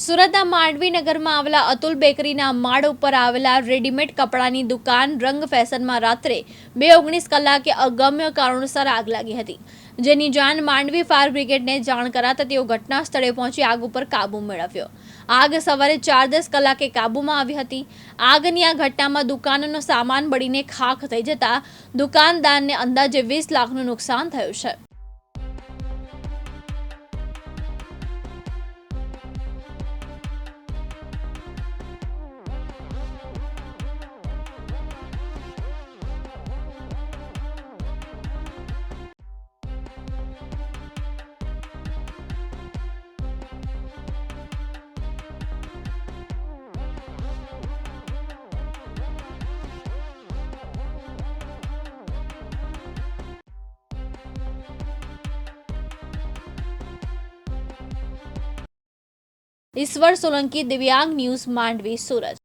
સુરતના માંડવી નગરમાં આવેલા અતુલ બેકરીના માળ ઉપર આવેલા રેડીમેડ કપડાની દુકાન રંગ ફેશનમાં રાત્રે બે ઓગણીસ કલાકે અગમ્ય કારણોસર આગ લાગી હતી. જેની જાણ માંડવી ફાયર બ્રિગેડને જાણ કરાતા તેઓ ઘટના સ્થળે પહોંચી આગ ઉપર કાબૂ મેળવ્યો. આગ સવારે ચાર દસ કલાકે કાબૂમાં આવી હતી. આગની આ ઘટનામાં દુકાનનો સામાન બળીને ખાખ થઈ જતા દુકાનદારને અંદાજે વીસ લાખનું નુકસાન થયું છે. ईश्वर सोलंकी दिव्यांग न्यूज़ मांडवी सूरज